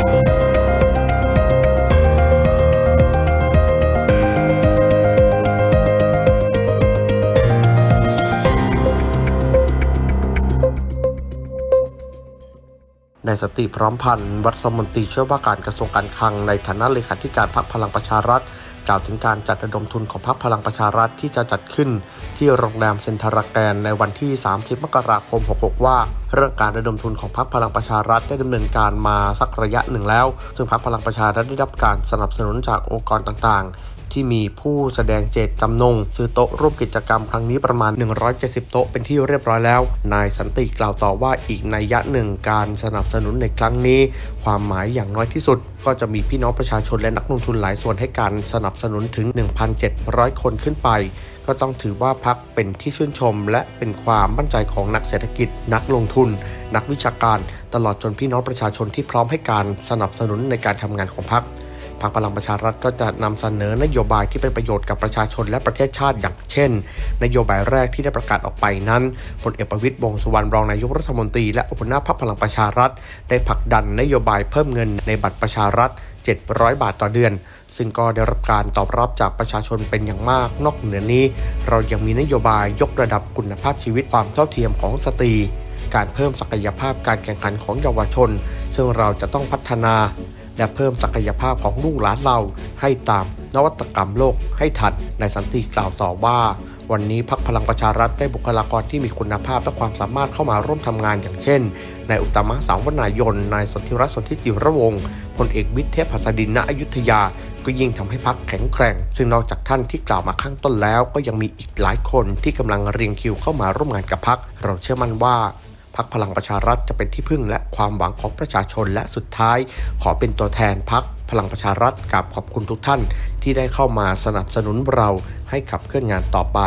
นายสติพร้อมพันธ์รัฐมนตรีช่วยว่าการกระทรวงการคลังในฐานะเลขาธิการพรรคพลังประชารัฐ กล่าวถึงการจัดระดมทุนของพรรคพลังประชารัฐที่จะจัดขึ้น ที่โรงแรมเซ็นทรัลแกรนในวันที่ 30 มกราคม 66 ว่า เรื่องการระดมทุนของพรรคพลังประชารัฐได้ดำเนินการมาสักระยะหนึ่งแล้ว ซึ่งพรรคพลังประชารัฐได้รับการสนับสนุนจากองค์กรต่างๆ ที่มีผู้แสดงเจตจำนง ซื้อโต๊ะร่วมกิจกรรมครั้งนี้ประมาณ 170 โต๊ะเป็นที่เรียบร้อยแล้ว นายสันติกล่าวต่อว่าอีกในยยะหนึ่งการสนับสนุนในครั้งนี้ ความหมายอย่างน้อยที่สุด ก็จะมีพี่น้องประชาชนและนักลงทุนหลายส่วนให้การสนับสนุนถึง 1,700 คนขึ้นไป ก็ต้องถือว่าพักเป็นที่ชื่นชม และเป็นความมั่นใจของนักเศรษฐกิจ นักลงทุน นักวิชาการ ตลอดจนพี่น้องประชาชนที่พร้อมให้การสนับสนุนในการทำงานของพรรค พรรคพลังประชารัฐก็จะนำเสนอนโยบายที่เป็นประโยชน์กับประชาชนและประเทศชาติอย่างเช่น นโยบายแรกที่ได้ประกาศออกไปนั้นพลเอกประวิตยวงสุวรรณรองนายกรัฐมนตรีและหัวหน้าพรรคพลังประชารัฐ ได้ผลักดันนโยบายเพิ่มเงินในบัตรประชารัฐ 700 บาทต่อเดือน ซึ่งก็ได้รับการตอบรับจากประชาชนเป็นอย่างมาก นอกเหนือนี้ เรายังมีนโยบายยกระดับคุณภาพชีวิตความเท่าเทียมของสตรี การเพิ่มศักยภาพการแข่งขันของเยาวชน ซึ่งเราจะต้องพัฒนา และเพิ่มศักยภาพของลูกหลานเราให้ตามนวัตกรรมโลกให้ทันนายสันติกล่าวต่อว่า วันนี้พักพลังประชารัฐได้บุคลากรที่มีคุณภาพและความสามารถเข้ามาร่วมทำงานอย่างเช่น นายอุตมะสาวนายน นายสนธิรัตน์สนธิจิรวงศ์พลเอกวิทย์เทพหัสดินณอยุธยา ก็ยิ่งทำให้พักแข็งแกร่ง ซึ่งนอกจากท่านที่กล่าวมาข้างต้นแล้ว ก็ยังมีอีกหลายคนที่กำลังเรียงคิวเข้ามาร่วมงานกับพัก เราเชื่อมั่นว่า พักพลังประชารัฐจะเป็นที่พึ่งและความหวังของประชาชนและสุดท้าย ขอเป็นตัวแทนพักพลังประชารัฐกับขอบคุณทุกท่านที่ได้เข้ามาสนับสนุนเราให้ขับเคลื่อนงานต่อไป